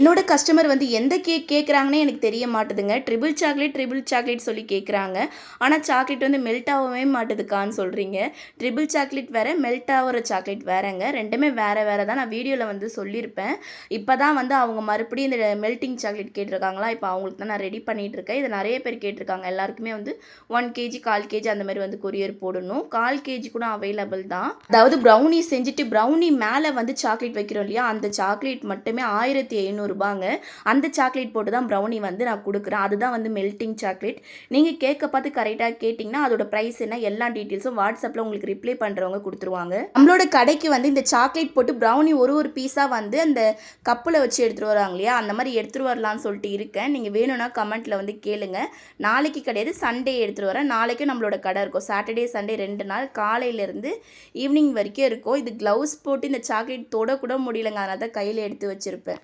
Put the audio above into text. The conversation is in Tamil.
என்னோட கஸ்டமர் வந்து எந்த கேக் கேட்குறாங்கன்னே எனக்கு தெரிய மாட்டுதுங்க. ட்ரிபிள் சாக்லேட் ட்ரிபிள் சாக்லேட் சொல்லி கேட்குறாங்க ஆனால் சாக்லேட் வந்து மெல்ட் ஆகவே மாட்டுதுக்கான்னு சொல்கிறீங்க ட்ரிபிள் சாக்லேட் வேறு மெல்ட் ஆகிற சாக்லேட் வேறங்க. ரெண்டுமே வேறு வேறு தான் நான் வீடியோவில் வந்து சொல்லியிருப்பேன். இப்போ தான் வந்து அவங்க மறுபடியும் இந்த மெல்ட்டிங் சாக்லேட் கேட்டிருக்காங்களா? இப்போ அவங்களுக்கு தான் நான் ரெடி பண்ணிகிட்டு இருக்கேன் இதை நிறைய பேர் கேட்டிருக்காங்க. எல்லாருக்குமே வந்து ஒன் கேஜி கால் கேஜி அந்த மாதிரி வந்து கொரியர் போடணும். கால் கேஜி கூட அவைலபிள் தான். அதாவது ப்ரௌனி செஞ்சுட்டு ப்ரௌனி மேலே வந்து சாக்லேட் வைக்கிறோம் இல்லையா? அந்த சாக்லேட் மட்டுமே ஆயிரத்தி ஐநூறு ஐநூறுரூபாங்க அந்த சாக்லேட் போட்டு தான் ப்ரௌனி வந்து நான் கொடுக்குறேன். அதுதான் வந்து மெல்ட்டிங் சாக்லேட் நீங்கள் கேட்க பார்த்து கரெக்டாக கேட்டிங்கன்னா அதோட ப்ரைஸ் என்ன எல்லா டீட்டெயில்ஸும் வாட்ஸ்அப்பில் உங்களுக்கு ரிப்ளை பண்ணுறவங்க கொடுத்துருவாங்க. நம்மளோட கடைக்கு வந்து இந்த சாக்லேட் போட்டு ப்ரௌனி ஒரு ஒரு பீஸாக வந்து அந்த கப்பில் வச்சு எடுத்துகிட்டு வராங்க இல்லையா? அந்த மாதிரி எடுத்துகிட்டு வரலான்னு சொல்லிட்டு இருக்கேன். நீங்கள் வேணும்னா கமெண்ட்டில் வந்து கேளுங்க. நாளைக்கு கிடையாது சண்டே எடுத்துகிட்டு வரேன். நாளைக்கும் நம்மளோட கடை இருக்கும். சாட்டர்டே சண்டே ரெண்டு நாள் காலையிலேருந்து ஈவினிங் வரைக்கும் இருக்கும். இது க்ளவுஸ் போட்டு இந்த சாக்லேட் தொட கூட முடியலங்க. அதனால தான் கையில் எடுத்து வச்சுருப்பேன்.